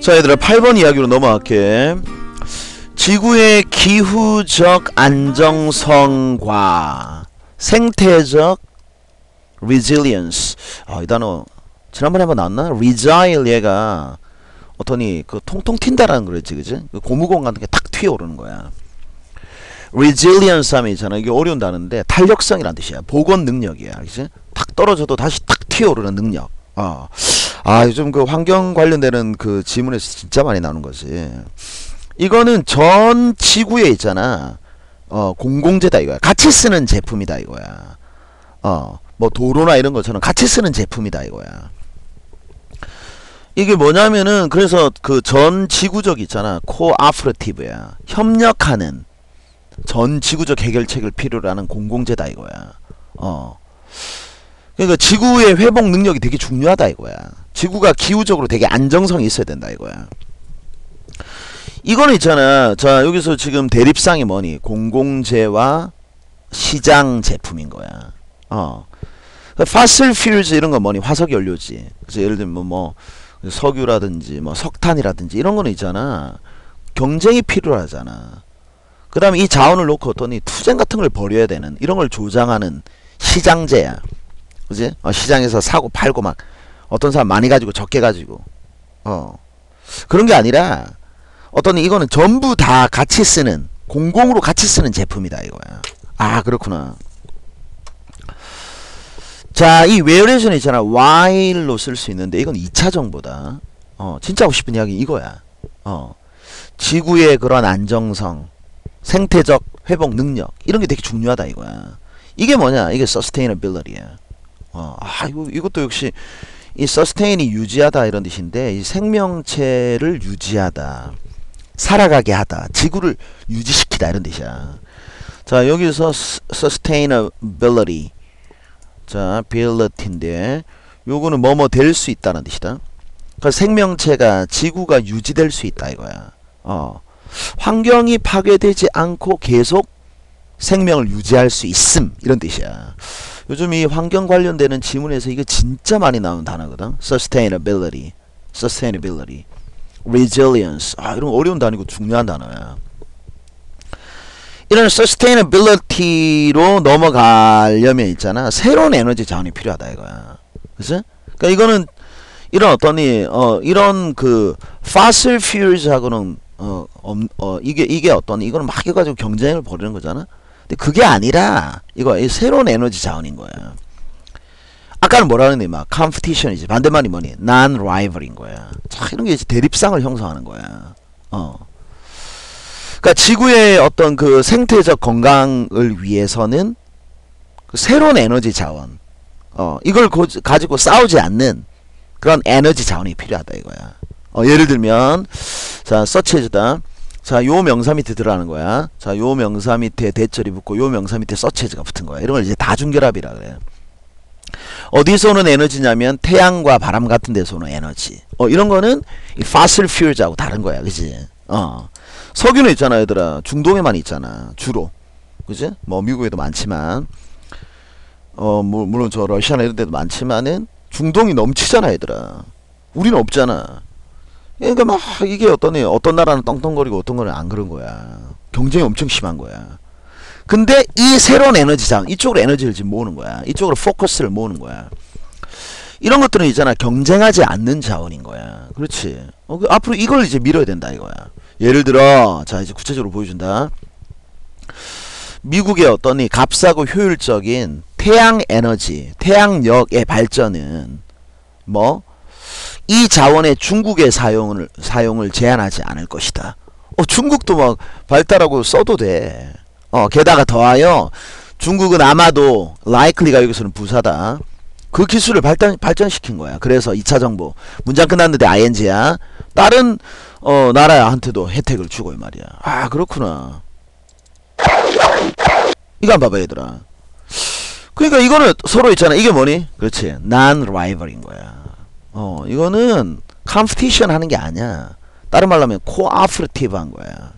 자 얘들아 8번 이야기로 넘어갈게 지구의 기후적 안정성과 생태적 resilience 아, 이 단어 지난번에 한번 나왔나? resile 얘가 어떠니 그 통통 튄다라는 거랬지 그지? 그 고무공 같은 게 탁 튀어오르는 거야 resilience 하면 있잖아 이게 어려운 단어인데 탄력성이란 뜻이야 복원 능력이야 그지? 탁 떨어져도 다시 탁 튀어오르는 능력 어. 아 요즘 그 환경 관련되는 그 지문에서 진짜 많이 나오는 거지. 이거는 전 지구에 있잖아. 어 공공재다 이거야. 같이 쓰는 제품이다 이거야. 어뭐 도로나 이런 것처럼 같이 쓰는 제품이다 이거야. 이게 뭐냐면은 그래서 그 전 지구적 있잖아. 코아프레티브야. 협력하는 전 지구적 해결책을 필요로 하는 공공재다 이거야. 어. 그러니까 지구의 회복 능력이 되게 중요하다 이거야 지구가 기후적으로 되게 안정성이 있어야 된다 이거야. 이거는 있잖아. 자 여기서 지금 대립상이 뭐니? 공공재와 시장 제품인 거야. 어. 파슬 퓨즈 이런 거 뭐니? 화석 연료지. 그래서 예를 들면 뭐, 뭐 석유라든지 뭐 석탄이라든지 이런 거는 있잖아. 경쟁이 필요하잖아. 그 다음에 이 자원을 놓고 어떠니 투쟁 같은 걸 벌여야 되는 이런 걸 조장하는 시장제야. 그지? 어, 시장에서 사고 팔고 막 어떤 사람 많이 가지고 적게 가지고 어 그런 게 아니라 어떤 이거는 전부 다 같이 쓰는 공공으로 같이 쓰는 제품이다 이거야 아 그렇구나 자, 이 whereas는 있잖아. while로 쓸 수 있는데 이건 2차 정보다. 어, 진짜 하고 싶은 이야기 이거야. 어. 지구의 그런 안정성, 생태적 회복 능력 이런 게 되게 중요하다 이거야. 이게 뭐냐? 이게 sustainability야. 어, 아, 이거 이것도 역시 이 sustain이 유지하다 이런 뜻인데 이 생명체를 유지하다. 살아가게 하다. 지구를 유지시키다 이런 뜻이야. 자, 여기서 sustainability 자, ability인데 요거는 뭐뭐 될 수 있다는 뜻이다. 그러니까 생명체가 지구가 유지될 수 있다 이거야. 어. 환경이 파괴되지 않고 계속 생명을 유지할 수 있음 이런 뜻이야. 요즘 이 환경 관련되는 지문에서 이거 진짜 많이 나오는 단어거든. sustainability, sustainability, resilience. 아, 이런 어려운 단어고 중요한 단어야. 이런 sustainability로 넘어가려면 있잖아 새로운 에너지 자원이 필요하다 이거야 그치? 그러니까 이거는 이런 어떠니 어 이런 그 fossil fuels하고는 어, 음, 어 이게 이게 어떤 이거는 막 해가지고 경쟁을 벌이는 거잖아 근데 그게 아니라 이거 이 새로운 에너지 자원인 거야. 아까는 뭐라 그랬니 막 competition이지. 반대말이 뭐니? non rival인 거야. 자 이런 게 이제 대립상을 형성하는 거야. 어. 그러니까 지구의 어떤 그 생태적 건강을 위해서는 그 새로운 에너지 자원, 어 이걸 고, 가지고 싸우지 않는 그런 에너지 자원이 필요하다 이거야. 어 예를 들면 자 서치해 주다. 자, 요 명사 밑에 들어가는 거야. 자, 요 명사 밑에 대절이 붙고 요 명사 밑에 서체즈가 붙은 거야. 이런 걸 이제 다중결합이라 그래. 어디서 오는 에너지냐면 태양과 바람 같은 데서 오는 에너지. 어, 이런 거는 이 fossil fuels하고 다른 거야. 그지? 어. 석유는 있잖아 얘들아 중동에만 있잖아 주로 그지 뭐 미국에도 많지만 어 뭐, 물론 저 러시아나 이런 데도 많지만은 중동이 넘치잖아 얘들아 우리는 없잖아 그러니까 막 이게 어떤 어떤 나라는 떵떵거리고 어떤 거는 안 그런 거야. 경쟁이 엄청 심한 거야. 근데 이 새로운 에너지장 이쪽으로 에너지를 지금 모으는 거야. 이쪽으로 포커스를 모으는 거야. 이런 것들은 있잖아. 경쟁하지 않는 자원인 거야. 그렇지? 어, 그 앞으로 이걸 이제 밀어야 된다 이거야. 예를 들어 자 이제 구체적으로 보여준다. 미국의 어떤 이 값싸고 효율적인 태양 에너지, 태양력의 발전은 뭐 이 자원의 중국의 사용을 사용을 제한하지 않을 것이다. 어 중국도 막 발달하고 써도 돼. 어 게다가 더하여 중국은 아마도 likely가 여기서는 부사다. 그 기술을 발전 발전시킨 거야. 그래서 2차 정보 문장 끝났는데 ing야. 다른 어 나라한테도 혜택을 주고 이 말이야. 아 그렇구나. 이거 한번 봐봐 얘들아. 그러니까 이거는 서로 있잖아. 이게 뭐니? 그렇지. non rival인 거야. 어 이거는 competition 하는 게 아니야. 다른 말로 하면 cooperative 한 거야.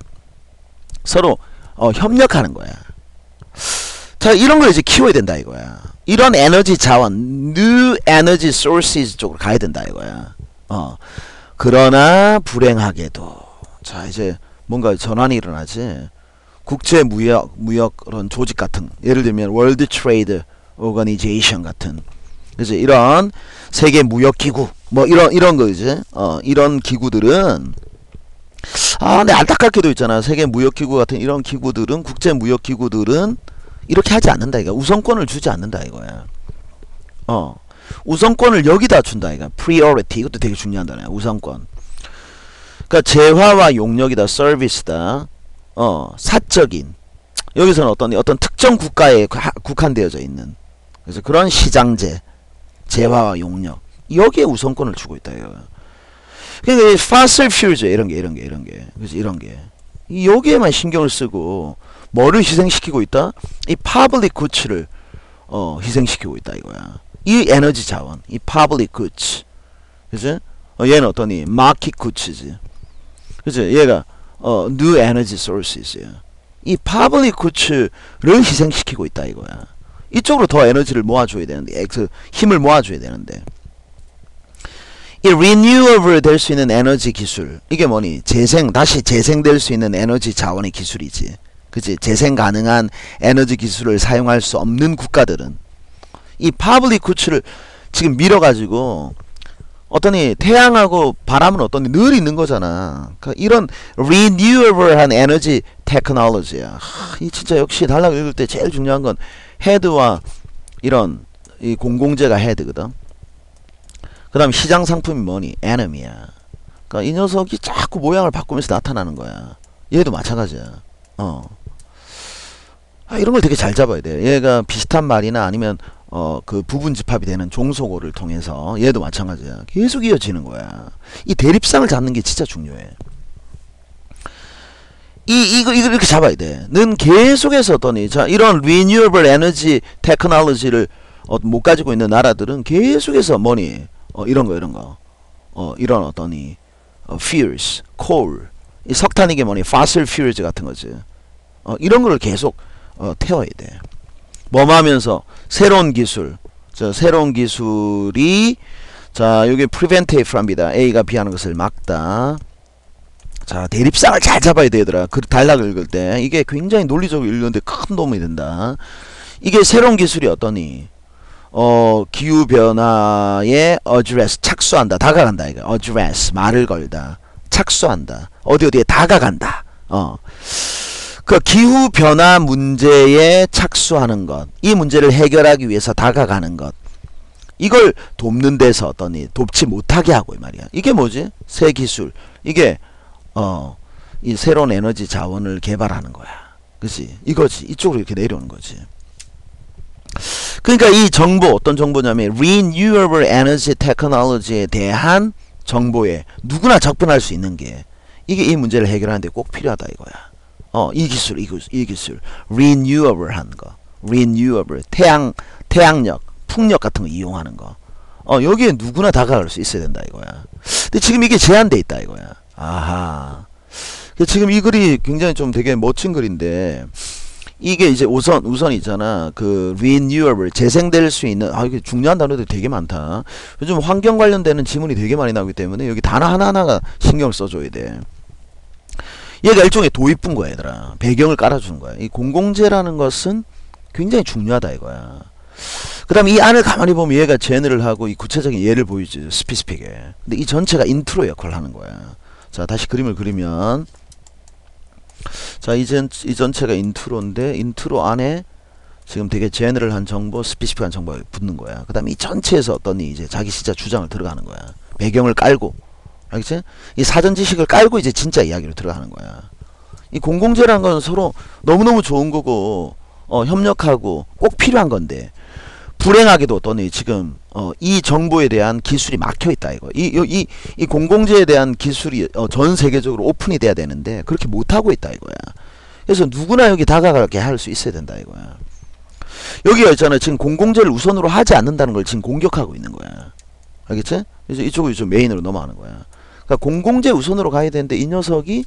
서로 어, 협력하는 거야. 자 이런 걸 이제 키워야 된다 이거야. 이런 에너지 자원, new energy 쪽으로 가야 된다 이거야. 어. 그러나 불행하게도 자 이제 뭔가 전환이 일어나지 국제 무역 무역 그런 조직 같은 예를 들면 월드 트레이드 오거니제이션 같은 그래서 이런 세계 무역 기구 뭐 이런 이런 거지 어 이런 기구들은 아 근데 안타깝게도 있잖아 세계 무역 기구 같은 이런 기구들은 국제 무역 기구들은 이렇게 하지 않는다 이거. 우선권을 주지 않는다 이거야. 어. 우선권을 여기다 준다 이거. Priority. 이것도 되게 중요한 단어야 우선권. 그러니까 재화와 용역이다 서비스다. 어 사적인. 여기서는 어떤 어떤 특정 국가에 하- 국한되어져 있는. 그래서 그런 시장제 재화와 용역. 여기에 우선권을 주고 있다 이거. 그러니까 이 fossil fuels 이런 게 이런 게 이런 게. 그래서 이런 게. 이 여기에만 신경을 쓰고 뭐를 희생시키고 있다? 이 public goods를 어 희생시키고 있다 이거야. 이 에너지 자원 이 public goods. 그지? 어, 얘는 어떠니 market goods지. 그지? 얘가 어 new energy sources야. 이 public goods를 희생시키고 있다 이거야 이쪽으로 더 에너지를 모아줘야 되는데 그 힘을 모아줘야 되는데. 이 renewable 될 수 있는 에너지 기술 이게 뭐니? 재생 다시 재생될 수 있는 에너지 자원의 기술이지. 그치 재생 가능한 에너지 기술을 사용할 수 없는 국가들은 이 파블릭 구츠를 지금 밀어가지고 어떠니 태양하고 바람은 어떠니 늘 있는 거잖아. 그러니까 이런 renewable한 에너지 테크놀로지야. 하, 이 진짜 역시 달락 읽을 때 제일 중요한 건 헤드와 이런 이 공공재가 헤드거든 그 다음 시장 상품이 뭐니? 에너미야. 그러니까 이 녀석이 자꾸 모양을 바꾸면서 나타나는 거야. 얘도 마찬가지야. 어. 아, 이런 걸 되게 잘 잡아야 돼. 얘가 비슷한 말이나 아니면 어 그 부분 집합이 되는 종속어를 통해서 얘도 마찬가지야. 계속 이어지는 거야. 이 대립상을 잡는 게 진짜 중요해. 이 이거 이거 이렇게 잡아야 돼. 는 계속해서 어떠니? 자 이런 renewable energy 테크놀로지를 어, 못 가지고 있는 나라들은 계속해서 뭐니? 어, 이런 거 이런 거. 어, 이런 어떠니? 어, fuels, coal. 이 석탄 이게 뭐니? fossil fuels 같은 거지. 어, 이런 거를 계속 어, 태워야 돼. 뭐하면서 새로운 기술. 저 새로운 기술이 자 여기 preventive랍니다. A가 B하는 것을 막다 자 대립상을 잘 잡아야 되더라. 그 단락을 읽을 때. 이게 굉장히 논리적으로 읽는데 큰 도움이 된다. 이게 새로운 기술이 어떠니? 어 기후 변화에 address 착수한다. 다가간다 이거. address 말을 걸다. 착수한다. 어디 어디에 다가간다. 어 그 기후 변화 문제에 착수하는 것. 이 문제를 해결하기 위해서 다가가는 것. 이걸 돕는 데서 어떠니? 돕지 못하게 하고 이 말이야. 이게 뭐지? 새 기술. 이게 어 이 새로운 에너지 자원을 개발하는 거야 그지 이거지 이쪽으로 이렇게 내려오는 거지 그러니까 이 정보 어떤 정보냐면 renewable energy technology에 대한 정보에 누구나 접근할 수 있는 게 이게 이 문제를 해결하는데 꼭 필요하다 이거야. 어, 이 기술, 이 기술, 이 기술, renewable 하는 거, renewable 태양, 태양력, 풍력 같은 거 이용하는 거. 어, 여기에 누구나 다가갈 수 있어야 된다 이거야. 근데 지금 이게 제한돼 있다 이거야. 아하. 그 지금 이 글이 굉장히 좀 되게 멋진 글인데 이게 이제 우선 우선 있잖아. 그 renewable 재생될 수 있는 아 이게 중요한 단어들이 되게 많다. 요즘 환경 관련되는 지문이 되게 많이 나오기 때문에 여기 단어 하나하나가 신경을 써줘야 돼. 얘가 일종의 도입부인 거야 얘들아. 배경을 깔아주는 거야. 이 공공재라는 것은 굉장히 중요하다 이거야. 그 다음 이 안을 가만히 보면 얘가 제너를 하고 이 구체적인 예를 보이지 스피스픽에 근데 이 전체가 인트로 역할을 하는 거야 자 다시 그림을 그리면 자, 이, 전, 이 전체가 인트로인데 인트로 안에 지금 되게 제너럴한 정보, 스피시픽한 정보가 붙는 거야. 그 다음에 이 전체에서 어떠니 이제 자기 진짜 주장을 들어가는 거야. 배경을 깔고, 알겠지? 이 사전 지식을 깔고 이제 진짜 이야기로 들어가는 거야. 이 공공재라는 건 서로 너무너무 좋은 거고, 어, 협력하고 꼭 필요한 건데, 불행하게도 어떠니 지금 어, 이 정보에 대한 기술이 막혀 있다 이거. 이 이 이 공공재에 대한 기술이 어, 전 세계적으로 오픈이 돼야 되는데 그렇게 못 하고 있다 이거야. 그래서 누구나 여기 다가가게 할 수 있어야 된다 이거야. 여기가 있잖아. 지금 공공재를 우선으로 하지 않는다는 걸 지금 공격하고 있는 거야. 알겠지? 그래서 이쪽으로 좀 메인으로 넘어가는 거야. 그러니까 공공재 우선으로 가야 되는데 이 녀석이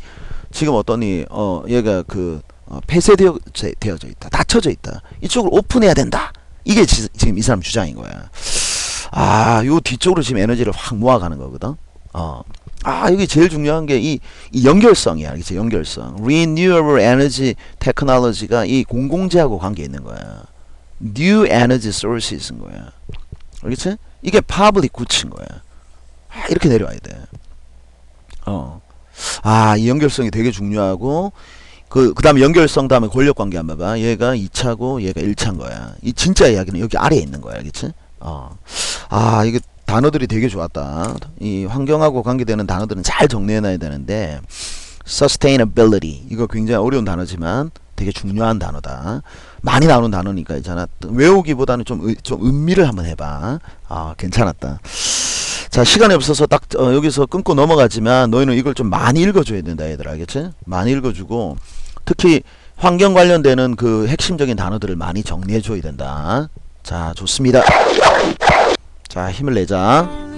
지금 어떠니 어 얘가 그 어, 폐쇄되어 되어져 있다. 닫혀져 있다. 이쪽을 오픈해야 된다. 이게 지, 지금 이 사람 주장인 거야. 아, 요 뒤쪽으로 지금 에너지를 확 모아가는 거거든. 어. 아 여기 제일 중요한 게이 이 연결성이야. 알겠지? 연결성. renewable energy technology가 이 공공재하고 관계 있는 거야. new energy sources인 거야. 알겠지? 이게 public goods인 거야. 아, 이렇게 내려와야 돼 어 아 이 연결성이 되게 중요하고 그, 그 다음에 연결성 다음에 권력 관계 한번 봐봐. 얘가 2차고 얘가 1차인 거야. 이 진짜 이야기는 여기 아래에 있는 거야. 알겠지? 어. 아, 이게 단어들이 되게 좋았다. 이 환경하고 관계되는 단어들은 잘 정리해놔야 되는데, sustainability. 이거 굉장히 어려운 단어지만 되게 중요한 단어다. 많이 나오는 단어니까 있잖아. 외우기보다는 좀, 의- 좀 음미를 한번 해봐. 아, 괜찮았다. 자, 시간이 없어서 딱 어, 여기서 끊고 넘어가지만 너희는 이걸 좀 많이 읽어줘야 된다, 얘들 알겠지? 많이 읽어주고 특히 환경 관련되는 그 핵심적인 단어들을 많이 정리해 줘야 된다. 자, 좋습니다. 자, 힘을 내자.